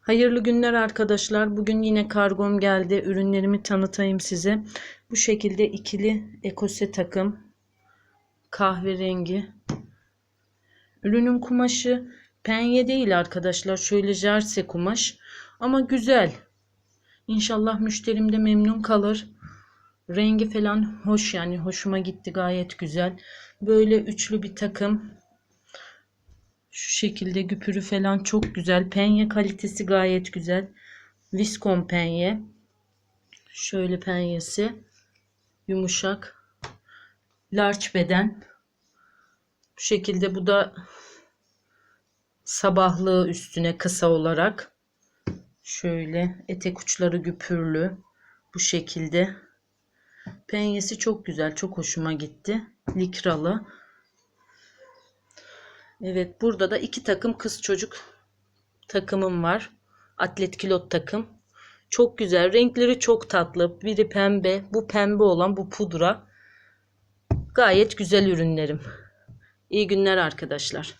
Hayırlı günler arkadaşlar. Bugün yine kargom geldi. Ürünlerimi tanıtayım size. Bu şekilde ikili ekose takım. Kahverengi. Ürünün kumaşı penye değil arkadaşlar. Şöyle jerse kumaş. Ama güzel. İnşallah müşterim de memnun kalır. Rengi falan hoş yani hoşuma gitti gayet güzel. Böyle üçlü bir takım. Şekilde güpürü falan çok güzel. Penye kalitesi gayet güzel. Viskon penye. Şöyle penyesi. Yumuşak. Large beden. Bu şekilde bu da sabahlığı üstüne kısa olarak. Şöyle etek uçları güpürlü. Bu şekilde. Penyesi çok güzel. Çok hoşuma gitti. Likralı. Evet burada da iki takım kız çocuk takımım var. Atlet kilot takım. Çok güzel. Renkleri çok tatlı. Biri pembe. Bu pembe olan bu pudra. Gayet güzel ürünlerim. İyi günler arkadaşlar.